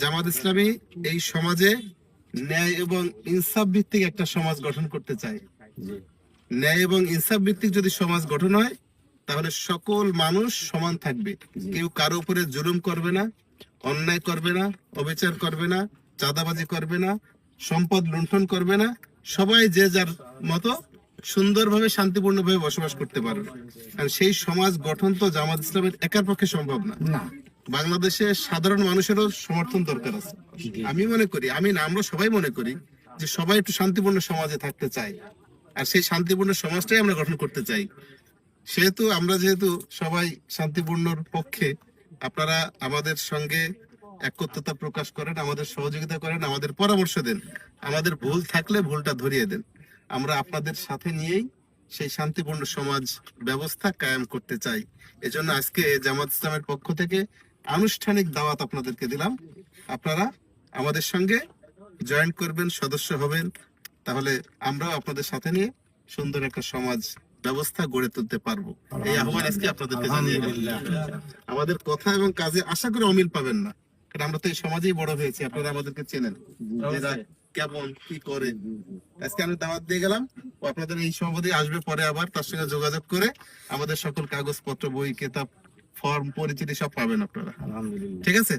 জামাত ইসলামী এই সমাজে ন্যায় এবং ইনসাফ ভিত্তিক একটা সমাজ গঠন করতে চায়। ন্যায় এবং ইনসাফ ভিত্তিক যদি সমাজ গঠন হয়, তাহলে সকল মানুষ সমান থাকবে। কেউ কারও উপরে জুলুম করবে না, অন্যায় করবে না, অবিচার করবে না, চাঁদাবাজি করবে না, সম্পদ লুণ্ঠন করবে না। সবাই যে যার মতো সুন্দরভাবে, শান্তিপূর্ণভাবে বসবাস করতে পারবে। আর সেই সমাজ গঠন তো জামাত ইসলামের একার পক্ষে সম্ভব না। বাংলাদেশে সাধারণ মানুষেরও সমর্থন দরকার আছে। আমি মনে করি আমি না আমরা সবাই মনে করি যে সবাই একটু শান্তিপূর্ণ সমাজে থাকতে চাই আর সেই শান্তিপূর্ণ সমাজটাই আমরা গঠন করতে চাই। সেহেতু আমরা যেহেতু সবাই শান্তিপূর্ণর পক্ষে আপনারা আমাদের সঙ্গে একত্রতা প্রকাশ করেন আমাদের সহযোগিতা করেন আমাদের পরামর্শ দেন। আমাদের ভুল থাকলে ভুলটা ধরিয়ে দেন। আমরা আপনাদের সাথে নিয়েই সেই শান্তিপূর্ণ সমাজ ব্যবস্থা কায়েম করতে চাই। এজন্য আজকে জামাত ইসলামের পক্ষ থেকে আনুষ্ঠানিক দাওয়াত আপনাদেরকে দিলাম। আপনারা আমাদের সঙ্গে জয়েন করবেন সদস্য হবেন। তাহলে আমরাও আপনাদের সাথে নিয়ে সুন্দর একটা সমাজ ব্যবস্থা গড়ে তুলতে পারব। এই আহ্বান আজকে আপনাদেরকে জানিয়ে। আমাদের কথা এবং কাজে আশা করে অমিল পাবেন না। কারণ আমরা তো এই সমাজেই বড় হয়েছি আপনারা আমাদেরকে চেনেন। কেমন কি করে আজকে আমি দাওয়াত দিয়ে গেলাম। আপনাদের এই সভাপতি আসবে পরে আবার তার সঙ্গে যোগাযোগ করে আমাদের সকল কাগজপত্র বই কেতাব ফর্ম পরিচিতি সব পাবেন আপনারা। আলহামদুলিল্লাহ। ঠিক আছে?